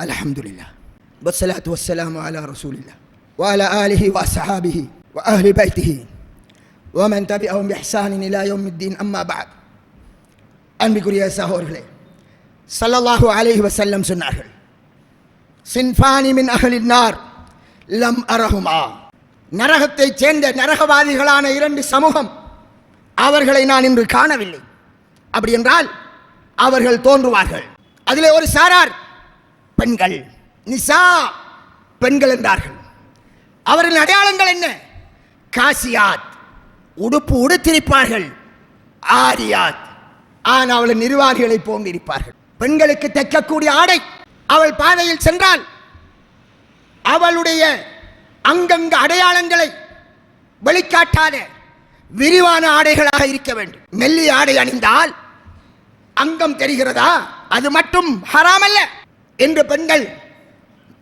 الحمد لله والصلاة والسلام على رسول الله وعلى آله وأصحابه وأهل بيته ومن تبعهم بإحسان إلى يوم الدين أما بعد அன்பிற்குரிய சகோதரர்களே ஸல்லல்லாஹு அலைஹி வஸல்லம் சொன்னார்கள் சின்ஃபானி மின் அகலின் நார் லம் அரஹுமா நரகத்தைச் சேர்ந்த நரகவாதிகளான இரண்டு சமூகம் அவர்களை நான் இன்று காணவில்லை அப்படி என்றால் அவர்கள் தோன்றுவார்கள் அதிலே ஒரு சாரார் பெண்கள் நிசா பெண்கள் என்றார்கள். அவர்களின் அடையாளங்கள் என்ன? காசியாத் உடுப்பு உடுத்திருப்பார்கள் ஆரியாத். ஆனால் அவள் நிர்வாகிகளை போன்றிருப்பார்கள் பெண்களுக்கு தைக்கக்கூடிய ஆடை அவள் பாதையில் சென்றால் அவளுடைய அங்கங்க அடையாளங்களை வெளிக்காட்டாத விரிவான ஆடைகளாக இருக்க வேண்டும். மெல்லிய ஆடை அணிந்தால் அங்கம் தெரிகிறதா? அது மட்டும் ஹராமல்ல. என்று பெண்கள்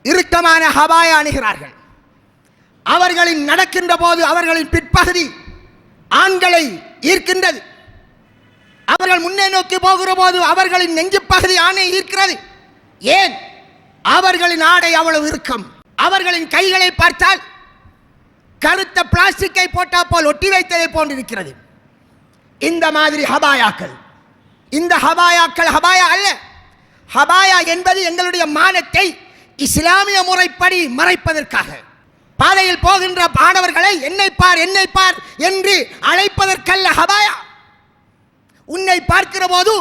இறுக்கமான ஹவாய அணுகிறார்கள். அவர்களின் நடக்கின்ற போது அவர்களின் பிற்பகுதி ஆண்களை ஈர்க்கின்றது. அவர்கள் முன்னே நோக்கி போகிற போது அவர்களின் நெஞ்சு பகுதி ஆணை ஈர்க்கிறது. ஏன்? அவர்களின் ஆடை அவ்வளவு இறுக்கம். அவர்களின் கைகளை பார்த்தால் கருத்த பிளாஸ்டிக்கை போட்டா போல் ஒட்டி வைத்ததை போன்றிருக்கிறது. இந்த மாதிரி ஹபாயாக்கள் இந்த ஹபாயாக்கள் ஹபாயா அல்ல. ஹபாயா என்பது எங்களுடைய மானத்தை இஸ்லாமிய முறைப்படி மறைப்பதற்காக. பாதையில் போகின்ற மாணவர்களை என்னை பார் என்னை பார் என்று அழைப்பதற்கல்ல ஹபாயா. உன்னை பார்க்கிற போது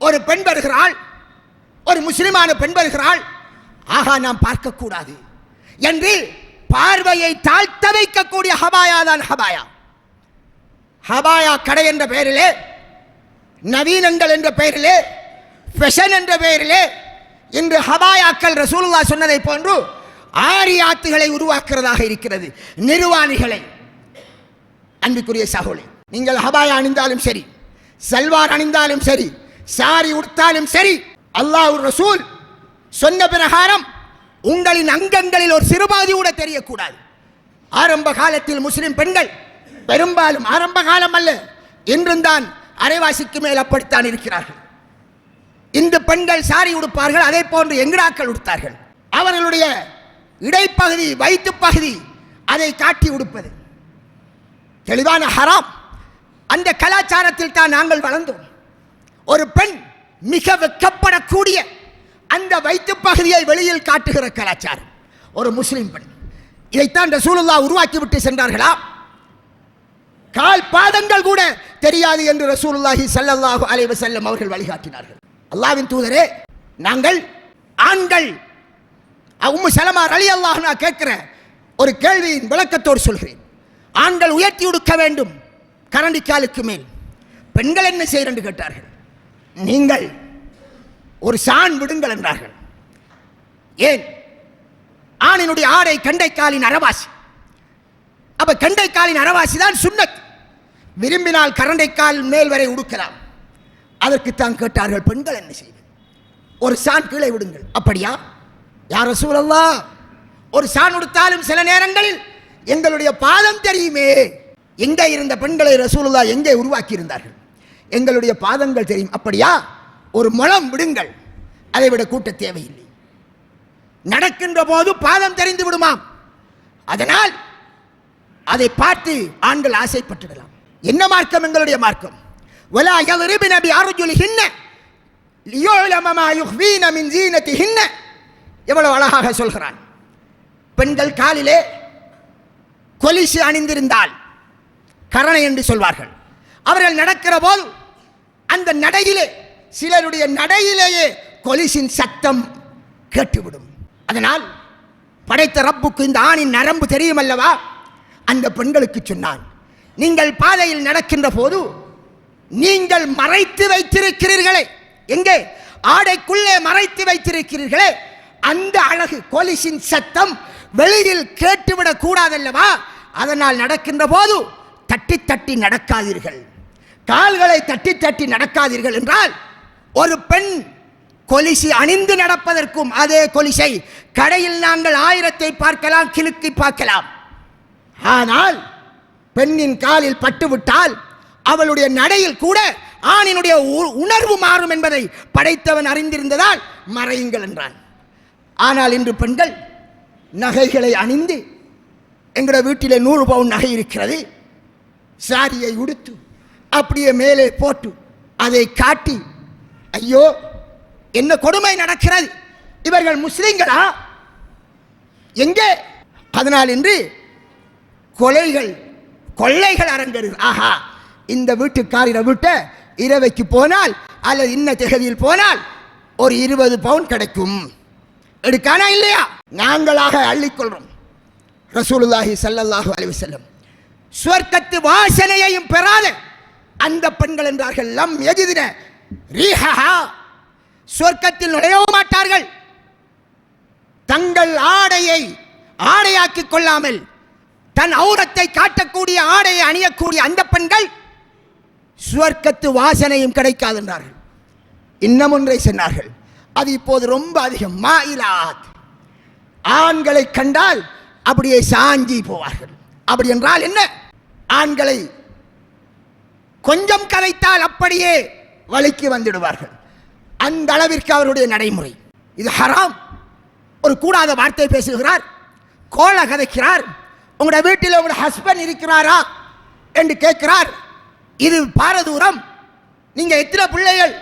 ஒரு பெண் வருகிறாள் ஒரு முஸ்லிமான பெண் வருகிறாள். ஆகா நாம் பார்க்கக்கூடாது என்று பார்வையை தாழ்த்த வைக்கக்கூடிய ஹபாயா தான் ஹபாயா. ஹபாயா கடை என்ற பெயரிலே நவீனங்கள் என்ற பெயரிலே ஃபெஷன் என்ற பெயரிலே இன்று ஹபாயாக்கள் ரசூலுல்லா சொன்னதை போன்று ஆரியாத்துகளை உருவாக்குறதாக இருக்கிறது. நிர்வாணிகளை. அன்புக்குரிய சகோலை நீங்கள் ஹபாயா அணிந்தாலும் சரி சல்வார் அணிந்தாலும் சரி சாரி உடுத்தாலும் சரி அல்லாஹ் ரசூல் சொன்ன பிரகாரம் உங்களின் அங்கங்களில் ஒரு சிறுபாதி கூட தெரியக்கூடாது. ஆரம்ப காலத்தில் முஸ்லிம் பெண்கள் பெரும்பாலும் ஆரம்ப காலம் அல்ல இன்றும் தான் அரைவாசிக்கு மேல் அப்படித்தான் இருக்கிறார்கள். இந்த பெண்கள் சாரி உடுப்பார்கள் அதே போன்று எங்கடாக்கள் உடுத்தார்கள். அவர்களுடைய இடைப்பகுதி வயிற்று பகுதி அதை காட்டி உடுப்பது. தெளிவான ஹராம். அந்த கலாச்சாரத்தில் தான் நாங்கள் வளர்ந்தோம். ஒரு பெண் மிக வெக்கப்படக்கூடிய அந்த வயிற்று பகுதியை வெளியில் காட்டுகிற கலாச்சாரம். ஒரு முஸ்லீம் பெண். இதைத்தான் ரசூலுல்லா உருவாக்கி விட்டு சென்றார்களா? கால் பாதங்கள் கூட தெரியாது என்று ரசூலுல்லாஹி ஸல்லல்லாஹு அலைவசல்லம் அவர்கள் வழிகாட்டினார்கள். அல்லாவின் தூதரே நாங்கள் ஆண்கள். உம்மு சலமா அலி அல்லாஹ் நான் கேட்கிற ஒரு கேள்வியின் விளக்கத்தோடு சொல்கிறேன். ஆண்கள் உயர்த்தி உடுக்க வேண்டும் கரண்டிக்காலுக்கு மேல். பெண்கள் என்ன செய்ய கேட்டார்கள். நீங்கள் ஒரு சான் விடுங்கள் என்றார்கள். ஏன்? ஆணினுடைய ஆடை கண்டைக்காலின் அரவாசி அப்ப கண்டைக்காலின் அரவாசி தான் சுண்ணத் விரும்பினால் கரண்டைக்கால் மேல் வரை உடுக்கலாம். அதற்குத்தான் கேட்டார்கள் பெண்கள் என்ன செய்வது? ஒரு சான் கீழே விடுங்கள். அப்படியா? யார சூழல்லா ஒரு சான் உடுத்தாலும் சில நேரங்களில் எங்களுடைய பாதம் தெரியுமே. எங்கே இருந்த பெண்களை ரசூலுல்லா எங்கே உருவாக்கி இருந்தார்கள் எங்களுடைய பாதங்கள் தெரியும். அப்படியா? ஒரு முளம் விடுங்கள். அதை விட கூட்ட தேவையில்லை. நடக்கின்ற போது பாதம் தெரிந்து விடுமாம் அதனால் அதை பார்த்து ஆண்கள் ஆசைப்பட்டுடலாம். என்ன மார்க்கம் எங்களுடைய மார்க்கம்? ولا يضربن بأرجلهن ليعلم ما يخفين من زينتهن எவ்வளவு அழகாக சொல்கிறான் பெண்கள் காலிலே கொலிசு அணிந்திருந்தால் கரணை என்று சொல்வார்கள் அவர்கள் நடக்கிற போது அந்த நடையிலே சிலருடைய நடையிலேயே கொலிசின் சத்தம் கேட்டுவிடும் அதனால் படைத்த ரப்புக்கு இந்த ஆணின் நரம்பு தெரியும் அல்லவா அந்த பெண்களுக்கு சொன்னான் நீங்கள் பாதையில் நடக்கின்ற போது நீங்கள் மறைத்து வைத்திருக்கிறீர்களே. எங்கே? ஆடைக்குள்ளே மறைத்து வைத்திருக்கிறீர்களே. அந்த அழகு கொலிசின் சத்தம் வெளியில் கேட்டுவிடக் கூடாதல்லவா? அதனால் நடக்கின்ற போது தட்டி தட்டி நடக்காதீர்கள். கால்களை தட்டி தட்டி நடக்காதீர்கள் என்றால் ஒரு பெண் கொலிசி அணிந்து நடப்பதற்கும் அதே கொலிசை கடையில் நாங்கள் ஆயிரத்தை பார்க்கலாம் கிழுக்கி பார்க்கலாம். ஆனால் பெண்ணின் காலில் பட்டுவிட்டால் அவளுடைய நடையில் கூட ஆணினுடைய உ- உணர்வு மாறும் என்பதை படைத்தவன் அறிந்திருந்ததால் மறையுங்கள் என்றான். ஆனால் இன்று பெண்கள் நகைகளை அணிந்து எங்களோட வீட்டிலே நூறு பவுன் நகை இருக்கிறது சாரியை உடுத்து அப்படியே மேலே போட்டு அதை காட்டி ஐயோ என்ன கொடுமை நடக்கிறது? இவர்கள் முஸ்லீம்களா? எங்கே? அதனால் இன்று கொலைகள் கொள்ளைகள் அரங்கேறுது ஆஹா இந்த வீட்டுக்காரிட விட்ட இரவைக்கு போனால் அல்லது இன்ன திகதியில் போனால் ஒரு இருபது பவுன் கிடைக்கும். எடுக்கானா இல்லையா? நாங்களாக அள்ளிக்கொள்றோம். ரசூலுல்லாஹி சல்லல்லாஹு அலைஹி செல்லும் சுவர்க்கத்து வாசனையையும் பெறாத. அந்த பெண்கள் என்றார்கள் லம் எதிதின ரீஹஹா. சுவர்க்கத்தில் நுழையவும் மாட்டார்கள். தங்கள் ஆடையை ஆடையாக்கிக் கொள்ளாமல் தன் ஔரத்தை காட்டக்கூடிய ஆடையை அணியக்கூடிய அந்த பெண்கள் சுவர்க்கத்து வாசனையும் கிடைக்காது என்றார்கள். இன்னும் ஒன்றை சொன்னார்கள். அது இப்போது ரொம்ப அதிகம். மாயிலாத். ஆண்களை கண்டால் அப்படியே சாஞ்சி போவார்கள். அப்படி என்றால் என்ன? ஆண்களை கொஞ்சம் கதைத்தால் அப்படியே வழிக்கு வந்துடுவார்கள். அந்த அளவிற்கு அவருடைய நடைமுறை. இது ஹராம். ஒரு கூடாத வார்த்தை பேசுகிறார். கோல கதைக்கிறார். உங்களோட வீட்டில் உங்களோட ஹஸ்பண்ட் இருக்கிறாரா? என்று கேட்கிறார். இது பாரதூரம். நீங்கள் எத்தனை பிள்ளைகள்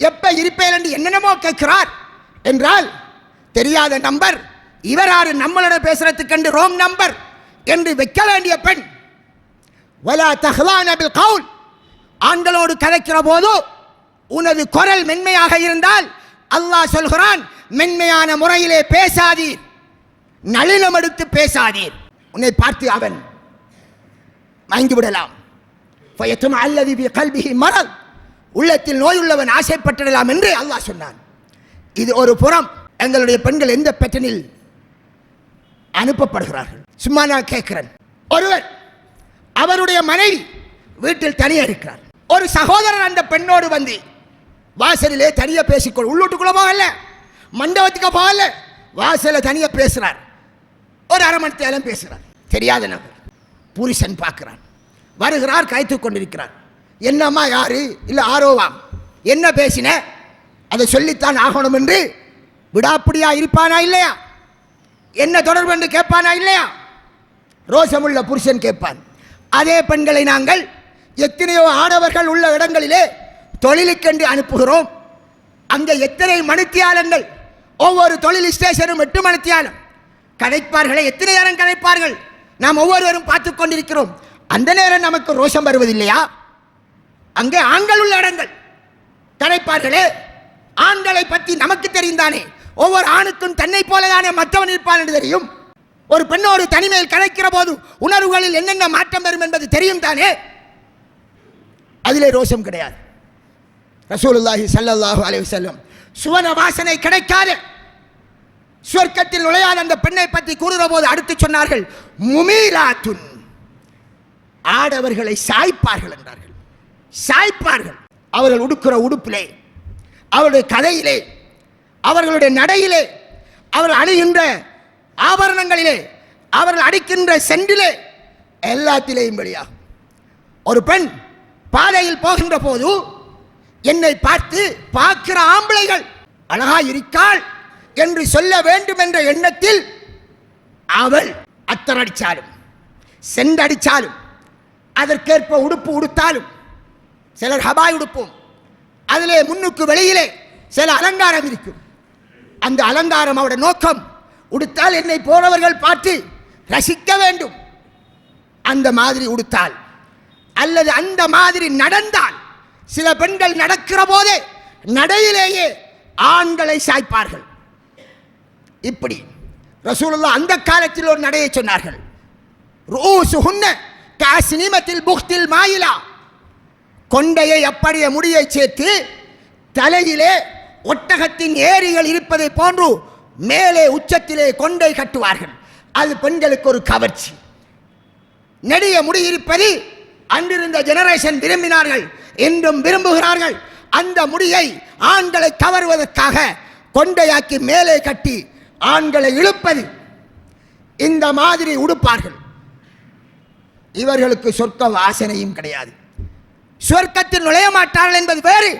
எப்போ இருப்பேன் என்று என்னென்னமோ கேட்கிறார். என்றால் தெரியாத நம்பர் இவர் ஆறு நம்மளோட பேசுறதுக்கு ரோங் நம்பர் என்று வைக்க வேண்டிய பெண் வலா தஹ்லான் அபில் கவுல். ஆண்களோடு கதைக்கிற போதோ உனது குரல் மென்மையாக இருந்தால் அல்லாஹ் சொல்கிறான் மென்மையான முறையிலே பேசாதீர். நளினம் எடுத்து பேசாதீர். உன்னை பார்த்து அவன் வாங்கி விடலாம் பயத்தும் அல்லது பி கல்பிஹி மரல் உள்ளத்தில் நோயுள்ளவன் ஆசைப்பட்டிடலாம் என்று அல்லாஹ் சொன்னான். இது ஒரு புறம் எங்களுடைய பெண்கள் எந்த பெட்டனில் அனுப்பப்படுகிறார்கள்? சும்மா நான் கேட்கிறேன். ஒருவர் அவருடைய மனைவி வீட்டில் தனியாக இருக்கிறார். ஒரு சகோதரர் அந்த பெண்ணோடு வந்து வாசலிலே தனியாக பேசிக்கொள் உள்ளூட்டுக்குள்ள போகல மண்டபத்துக்கு போகல வாசல்ல தனியாக பேசுகிறார் ஒரு அரை மணி நேரம் பேசுகிறார் தெரியாத நபர் புருஷன் பார்க்குறான். வருகிறார் கைத்து கொண்டிருக்கிறார். என்னம்மா யாரு? இல்லை ஆரோவாம் என்ன பேசின? அதை சொல்லித்தான் ஆகணும் என்று விடாப்பிடியா இருப்பானா இல்லையா? என்ன தொடர்பு என்று கேட்பானா இல்லையா? ரோசமுள்ள புருஷன் கேட்பான். அதே பெண்களை நாங்கள் எத்தனையோ ஆடவர்கள் உள்ள இடங்களிலே தொழிலுக்கென்று அனுப்புகிறோம். அங்கே எத்தனை மணித்தியாலங்கள்? ஒவ்வொரு தொழில் ஸ்டேஷனும் எட்டு மணித்தியாலம். கதைப்பார்களே எத்தனை நேரம் கதைப்பார்கள்? நாம் ஒவ்வொருவரும் பார்த்து கொண்டிருக்கிறோம். அந்த நேரம் நமக்கு ரோஷம் வருவதில்லையா? அங்கே ஆண்கள் உள்ள இடங்கள். கதைப்பார்களே ஆண்களை பற்றி நமக்கு தெரிந்தானே. ஒவ்வொரு ஆணுக்கும் தன்னை போலதானே மற்றவன் இருப்பான் என்று தெரியும். ஒரு பெண்ணோடு தனிமையில் கிடைக்கிற போது உணர்வுகளில் என்னென்ன மாற்றம் வரும் என்பது தெரியும் தானே? அதிலே ரோஷம் கிடையாது. ரசூலுல்லாஹி சல்லாஹூ அலைஹி செல்லும் சுவன வாசனை கிடைக்காது சுவர்க்கத்தில் நுழையாத அந்த பெண்ணை பற்றி கூறுகிற போது அடுத்து சொன்னார்கள் முமீலாத்துன். ஆடவர்களை சாய்ப்பார்கள் என்றார்கள். சாய்ப்பார்கள். அவர்கள் உடுக்கிற உடுப்பிலே அவருடைய கதையிலே அவர்களுடைய நடையிலே அவர்கள் அணிகின்ற ஆபரணங்களிலே அவர்கள் அடிக்கின்ற சென்றிலே எல்லாத்திலேயும் வெளியாகும். ஒரு பெண் பாதையில் போகின்ற போது என்னை பார்த்து பார்க்கிற ஆம்பளைகள் அழகா இருக்காள் என்று சொல்ல வேண்டும் என்ற எண்ணத்தில் அவள் அத்தரடிச்சாலும் சென்றடிச்சாலும் அதற்கேற்ப உடுப்பு உடுத்தாலும் சிலர் ஹபாய் உடுப்போம். அதிலே முன்னுக்கு வெளியிலே சில அலங்காரம் இருக்கும். அந்த அலங்காரம் அவருடைய நோக்கம். உடுத்தால் என்னை போனவர்கள் பார்த்து ரசிக்க வேண்டும். அந்த மாதிரி உடுத்தால். அல்லது அந்த மாதிரி நடந்தால். சில பெண்கள் நடக்கிற போதே நடையிலேயே ஆண்களை சாய்ப்பார்கள். இப்படி ரசூலுல்லாஹ் அந்த காலத்தில் ஒரு நடையை சொன்னார்கள். ரூசுஹுன்ன காசினிமத்தில் புக்தில் மாயிலா. கொண்டையை அப்படியே முடியை சேர்த்து தலையிலே ஒட்டகத்தின் ஏரிகள் இருப்பதை போன்று மேலே உச்சத்திலே கொண்டை கட்டுவார்கள். அது பெண்களுக்கு ஒரு கவர்ச்சி. நெடிய முடி இருப்பது அன்றிருந்த ஜெனரேஷன் விரும்பினார்கள் என்றும் விரும்புகிறார்கள். அந்த முடியை ஆண்களை கவர்வதற்காக கொண்டையாக்கி மேலே கட்டி ஆண்களை இழுப்பது இந்த மாதிரி உடுப்பார்கள். இவர்களுக்கு சொர்க்க வாசனையும் கிடையாது. சொர்க்கத்தில் நுழைய மாட்டார்கள் என்பது வேறு.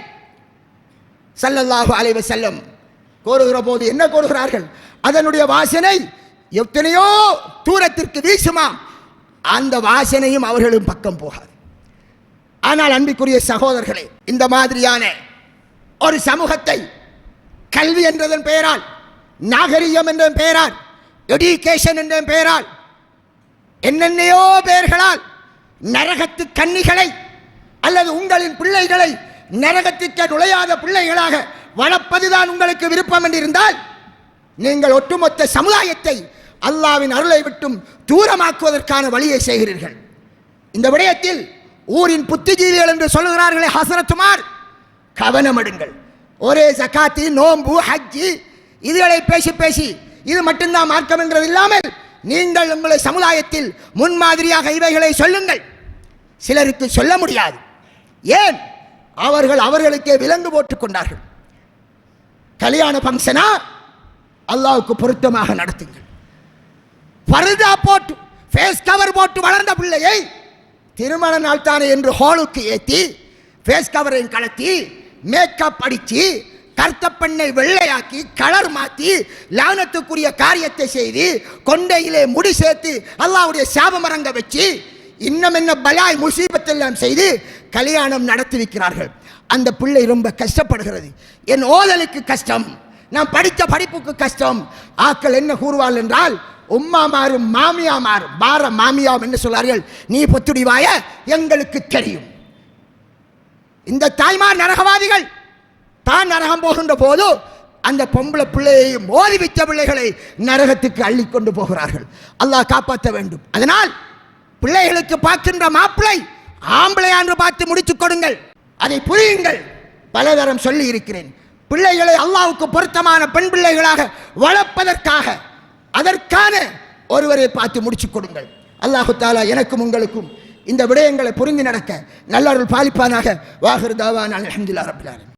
ஸல்லல்லாஹு அலைவு செல்லும் கோருகிற போது என்ன கோருகிறார்கள்? அதனுடைய வாசனை எத்தனையோ தூரத்திற்கு வீசுமா? அந்த வாசனையும் அவர்களும் பக்கம் போகாது. ஆனால் அன்பிற்குரிய சகோதரர்களே இந்த மாதிரியான ஒரு சமூகத்தை கல்வி என்றதன் பெயரால் நாகரிகம் என்ற பெயரால் எடுகேஷன் என்ற பெயரால் என்னென்னையோ பெயர்களால் நரகத்து கன்னிகளை அல்லது உங்களின் பிள்ளைகளை நரகத்திற்கு நுழையாத பிள்ளைகளாக வளர்ப்பதுதான் உங்களுக்கு விருப்பம் என்றிருந்தால் நீங்கள் ஒட்டுமொத்த சமுதாயத்தை அல்லாவின் அருளை விட்டும் தூரமாக்குவதற்கான வழியை செய்கிறீர்கள். இந்த விடயத்தில் ஊரின் புத்திஜீவிகள் என்று சொல்லுகிறார்களே ஹசரத்துமார் கவனம் எடுங்கள். ஒரே ஜகாத்தி நோம்பு ஹஜ்ஜி இதுகளை பேசி பேசி இது மட்டும்தான் மார்க்கம் என்றது இல்லாமல் நீங்கள் உங்களை சமுதாயத்தில் முன்மாதிரியாக இவைகளை சொல்லுங்கள். சிலருக்கு சொல்ல முடியாது. ஏன்? அவர்கள் அவர்களுக்கே விலங்கு போட்டுக் கொண்டார்கள். கல்யாண ஃபங்க்ஷனா அல்லாவுக்கு பொருத்தமாக நடத்துங்கள். பருதா போட்டு ஃபேஸ் கவர் போட்டு வளர்ந்த பிள்ளையை திருமண நாள் தானே என்று ஹோலுக்கு ஏற்றி ஃபேஸ் கவரையும் கலத்தி மேக்கப் அடித்து கருத்த பெண்ணை வெள்ளையாக்கி கலர் மாற்றி லானத்துக்குரிய காரியத்தை செய்து கொண்டையிலே முடி சேர்த்து அல்லாவுடைய சாபமரங்க வச்சு இன்னும் என்ன பலாய் முசீபத்தெல்லாம் செய்து கல்யாணம் நடத்தி வைக்கிறார்கள் அந்த பிள்ளை ரொம்ப கஷ்டப்படுகிறது. என் ஓதலுக்கு கஷ்டம். நான் படித்த படிப்புக்கு கஷ்டம். ஆக்கள் என்ன கூறுவாள் என்றால் உம்மா மாறும் மாமியா மாறு பார மாமியாம் என்று சொல்வார்கள் நீ பொத்துடிவாய எங்களுக்கு தெரியும். இந்த தாய்மார் நரகவாதிகள் தான் நரகம் போகின்ற போது அந்த பொம்பளை பிள்ளையை மோதி வைத்த பிள்ளைகளை நரகத்துக்கு அள்ளி கொண்டு போகிறார்கள். அல்லாஹ் காப்பாற்ற வேண்டும். அதனால் பிள்ளைகளுக்கு பார்க்கின்ற மாப்பிள்ளை ஆம்பளை என்று பார்த்து முடித்துக் கொடுங்கள். அதை புரியுங்கள். பலதரம் சொல்லி இருக்கிறேன். பிள்ளைகளை அல்லாவுக்கு பொருத்தமான பெண் பிள்ளைகளாக வளர்ப்பதற்காக அதற்கான ஒருவரை பார்த்து முடிச்சு கொடுங்கள். அல்லாஹு தாலா எனக்கும் உங்களுக்கும் இந்த விடயங்களை புரிந்து நடக்க நல்லருள் பாலிப்பானாக. வாகிருதாவான் அலமதுல்லா ரபிலாலும்